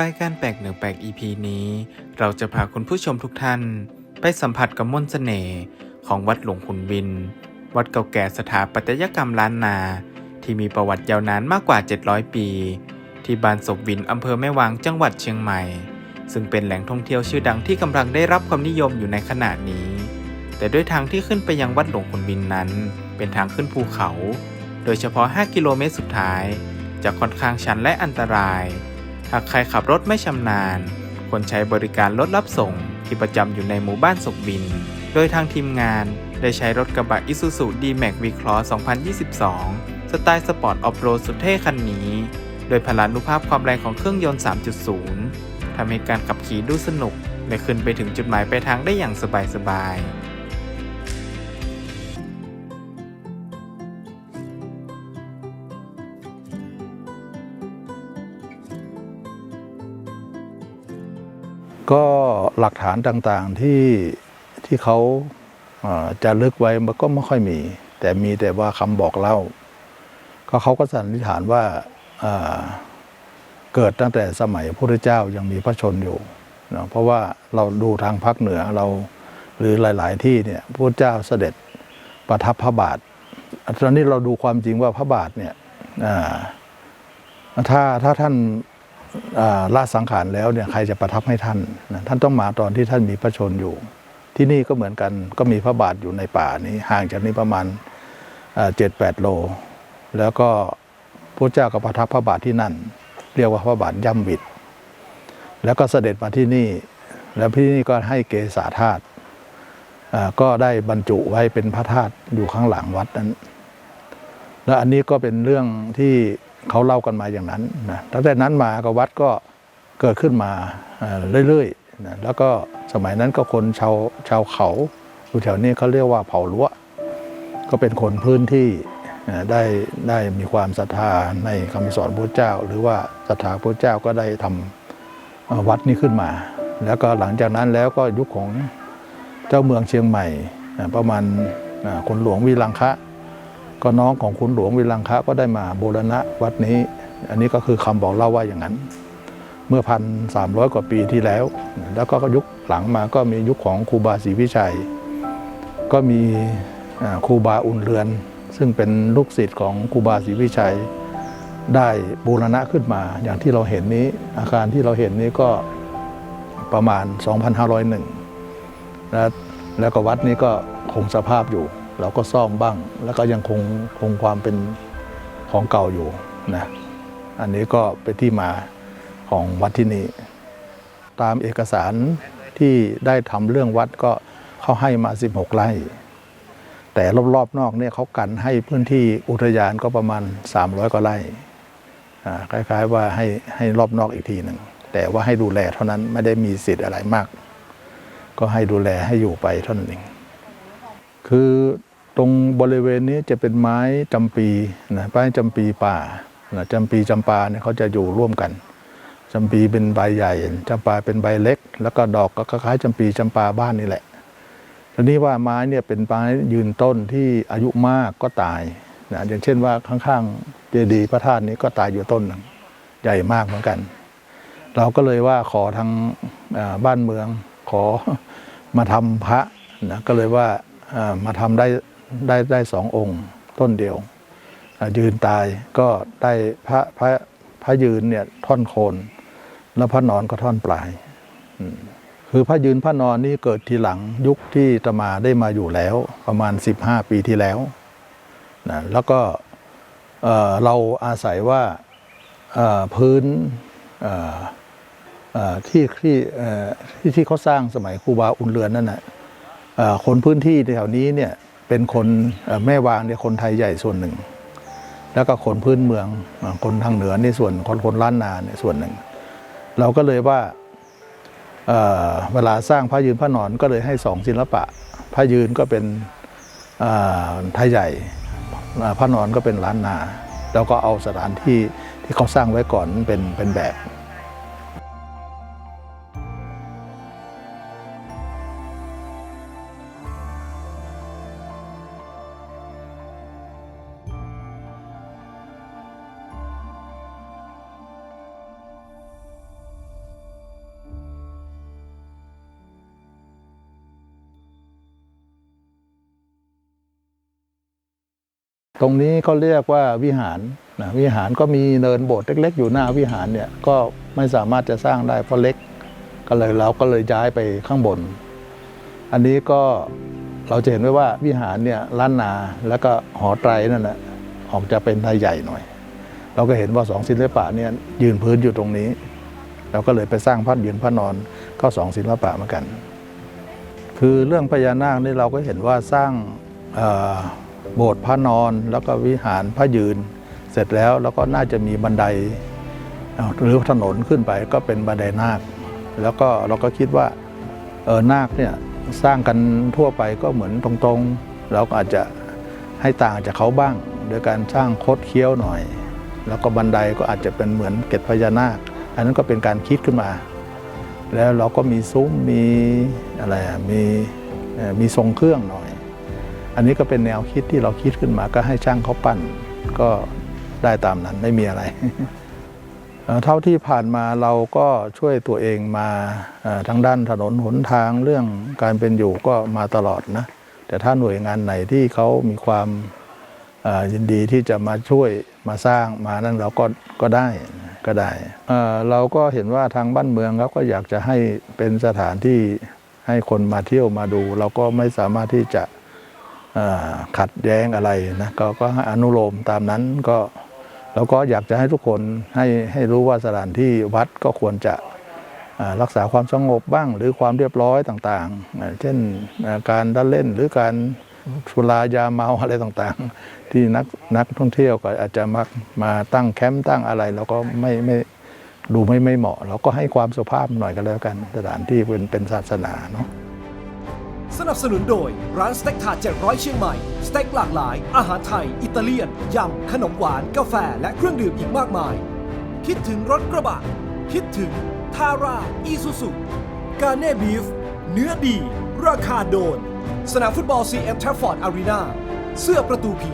รายการแปลกเหนือแปลก EP นี้ เราจะพาคุณผู้ชมทุกท่าน ไปสัมผัสกับมนต์เสน่ห์ของวัดหลวงขุนวิน วัดเก่าแก่สถาปัตยกรรมล้านนา ที่มีประวัติยาวนานมากกว่า 700 ปี ที่บ้านศพวินอำเภอแม่วางจังหวัดเชียงใหม่ ซึ่งเป็นแหล่งท่องเที่ยวชื่อดังที่กำลังได้รับความนิยมอยู่ในขณะนี้ แต่ด้วยทางที่ขึ้นไปยังวัดหลวงขุนวินนั้น เป็นทางขึ้นภูเขา โดยเฉพาะ 5 กิโลเมตรสุดท้ายจะค่อนข้างชันและอันตราย หากใครขับรถไม่ชำนาญ ควรใช้บริการรถรับส่งที่ประจำอยู่ในหมู่บ้านศกบิน โดยทางทีมงานได้ใช้รถกระบะ Isuzu D-Max V-Cross 2022 สไตล์สปอร์ตออฟโรดสุดเท่คันนี้ โดยพลานุภาพความแรงของเครื่องยนต์ 3.0 ทำให้การขับขี่ดูสนุกและขึ้นไปถึงจุดหมายปลายทางได้อย่างสบายๆ ก็หลักฐานต่างๆที่ที่เขาจะลึกไว้มันก็ไม่ค่อยมี แต่มีแต่ว่าคำบอกเล่า ก็เขาก็สันนิษฐานว่าเกิดตั้งแต่สมัยพระพุทธเจ้ายังมีพระชนอยู่เนาะเพราะว่าเราดูทางภาคเหนือเราหรือหลาย ๆ ที่เนี่ยพระเจ้าเสด็จประทับพระบาทตอนนี้เราดูความจริงว่าพระบาทเนี่ยถ้าถ้าท่าน ลาสังขารแล้วเนี่ยใครจะประทับให้ท่านนะท่านต้องมาตอนที่ท่านมีพระชนอยู่ ที่นี่ก็เหมือนกันก็มีพระบาทอยู่ในป่านี้ ห่างจากนี้ประมาณเจ็ดแปดโล แล้วก็พระเจ้าก็ประทับพระบาทที่นั่น เรียกว่าพระบาทย่ำบิดแล้วก็เสด็จมาที่นี่ แล้วที่นี่ก็ให้เกษาธาตุก็ได้บรรจุไว้เป็นพระธาตุอยู่ข้างหลังวัดนั้น แล้วอันนี้ก็เป็นเรื่องที่ เขาเล่ากันมาอย่างนั้นนะตั้งแต่นั้นมาก็วัดก็เกิดขึ้นมาเรื่อยๆนะแล้วก็สมัยนั้นก็คนชาวชาวเขาอยู่แถวนี้เขาเรียกว่าเผ่าล้วก็เป็นคนพื้นที่ได้ได้มีความศรัทธาในคำสอนพระเจ้า หรือว่าศรัทธาพระเจ้าก็ได้ทำเอ่อวัดนี้ขึ้นมา แล้วก็หลังจากนั้นแล้วก็ยุคของเจ้าเมืองเชียงใหม่ประมาณคนหลวงวีรังคะ ก็น้องของคุณหลวงวิลังคะก็ได้มาบูรณะวัดนี้ อันนี้ก็คือคำบอกเล่าว่าอย่างนั้น เมื่อพันสามร้อยกว่าปีที่แล้ว แล้วก็ยุคหลังมาก็มียุคของครูบาศรีวิชัย ก็มีครูบาอุ่นเรือน ซึ่งเป็นลูกศิษย์ของครูบาศรีวิชัย ได้บูรณะขึ้นมาอย่างที่เราเห็นนี้ อาคารที่เราเห็นนี้ก็ประมาณ 2,501 แล้วแล้วก็วัดนี้ก็คงสภาพอยู่ เราก็ซ่อมบ้าง แล้วก็ยังคงคงความเป็นของเก่าอยู่นะอันนี้ก็เป็นที่มาของวัดที่นี่ตามเอกสารที่ได้ทำเรื่องวัดก็เขาให้มา 16 ไร่ แต่รอบๆนอกเนี่ยเขากันให้พื้นที่อุทยานก็ประมาณ 300กว่าไร่อ่าคล้าย ๆ ว่าให้ให้รอบนอกอีกทีหนึ่งแต่ว่าให้ดูแลเท่านั้นไม่ได้มีสิทธิ์อะไรมาก ก็ให้ดูแลให้อยู่ไปเท่านั้นเองคือ ตรงบริเวณนี้จะเป็นไม้จำปีนะไม้จำปีป่านะจำปีจำปาเนี่ยเขาจะอยู่ร่วมกันจำปีเป็นใบใหญ่จำปาเป็นใบเล็ก แล้วก็ดอกก็คล้ายจำปีจำปาบ้านนี่แหละทีนี้ว่าไม้เนี่ยเป็นไม้ยืนต้นที่อายุมากก็ตายนะอย่างเช่นว่าข้างๆเจดีย์พระธาตุนี้ก็ตายอยู่ต้นหนึ่งใหญ่มากเหมือนกัน เราก็เลยว่าขอทางบ้านเมืองขอมาทำพระนะก็เลยว่าอ่ามาทำได้ ได้ได้สององค์ต้นเดียว ยืนตายก็ได้พระพระพระยืนเนี่ยท่อนโคน แล้วพระนอนก็ท่อนปลาย คือพระยืนพระนอนนี่เกิดทีหลังยุคที่ตมาได้มาอยู่แล้ว ประมาณ 15 ปีที่แล้วนะแล้วก็เเราอาศัยว่าพื้นที่ที่เอ่อที่ที่เขาสร้างสมัยครูบาอุ่นเรือนนั่นนะเอ่อคนพื้นที่แถวนี้เนี่ย เป็นคนแม่วางเนี่ยคนไทยใหญ่ส่วนหนึ่ง แล้วก็คนพื้นเมืองคนทางเหนือในส่วนคนคนล้านนาเนี่ยส่วนหนึ่ง เราก็เลยว่าเเวลาสร้างพระยืนพระนอนก็เลยให้สองศิลปะ พระยืนก็เป็นไทยใหญ่พระนอนก็เป็นล้านนา แล้วก็เอาสถานที่ที่เขาสร้างไว้ก่อนเป็นเป็นแบบ ตรงนี้เขาเรียกว่าวิหารนะวิหารก็มีเนินโบสถ์เล็ก ๆ อยู่หน้าวิหารเนี่ยก็ไม่สามารถจะสร้างได้เพราะเล็กก็เลยเราก็เลยย้ายไปข้างบน อันนี้ก็เราจะเห็นไว้ว่าวิหารเนี่ยล้านนาแล้วก็หอไตรนั่นนะออกจะเป็นไทยใหญ่หน่อย เราก็เห็นว่าสองศิลปะเนี่ยยืนพื้นอยู่ตรงนี้ เราก็เลยไปสร้างพระยืนพระนอนก็สองศิลปะเหมือนกัน คือเรื่องพญานาคนี่เราก็เห็นว่าสร้างออ โบสถ์พระนอนแล้วก็วิหารพระยืน เสร็จแล้วแล้วก็น่าจะมีบันไดเอ่อหรือถนนขึ้นไปก็เป็นบันไดนาค แล้วก็เราก็คิดว่าเออนาคเนี่ยสร้างกันทั่วไปก็เหมือนตรงๆ เราก็อาจจะให้ต่างจากเขาบ้างโดยการสร้างคดเคี้ยวหน่อย แล้วก็บันไดก็อาจจะเป็นเหมือนเกศพญานาค อันนั้นก็เป็นการคิดขึ้นมา แล้วเราก็มีซุ้มมีอะไรมีมีทรงเครื่องหน่อย อันนี้ก็เป็นแนวคิดที่เราคิดขึ้นมาก็ให้ช่างเขาปั้นก็ได้ตามนั้นไม่มีอะไร เท่าที่ผ่านมาเราก็ช่วยตัวเองมาทั้งด้านถนนหนทางเรื่องการเป็นอยู่ก็มาตลอดนะ แต่ถ้าหน่วยงานไหนที่เขามีความยินดีที่จะมาช่วยมาสร้างมานั่นเราก็ก็ได้ก็ได้เราก็เห็นว่าทางบ้านเมืองเขาก็อยากจะให้เป็นสถานที่ให้คนมาเที่ยวมาดู เราก็ไม่สามารถที่จะ ขัดแย้งอะไรนะก็ก็อนุโลมตามนั้นก็เราก็อยากจะให้ทุกคนให้ให้รู้ว่าสถานที่วัดก็ควรจะรักษาความสงบบ้าง หรือความเรียบร้อยต่างๆ เช่นการดันเล่นหรือการสุรายาเมาอะไรต่างๆ ที่นักนักท่องเที่ยวก็อาจจะมักมาตั้งแคมป์ตั้งอะไรเราก็ไม่ไม่ดูไม่ไม่เหมาะ เราก็ให้ความสุภาพหน่อยก็แล้วกันสถานที่เป็นเป็นศาสนาเนาะ นับสนุนโดย ร้านสเต็กถาด700 เชียงใหม่ สเต็กหลากหลาย อาหารไทย อิตาเลียน ยำ ขนมหวาน กาแฟ และเครื่องดื่มอีกมากมาย คิดถึงรถกระบะ คิดถึงทาร่าอีซูซุกาเน่บีฟ เนื้อดี ราคาโดน สนามฟุตบอล CM Trafford Arena เสื้อประตูผี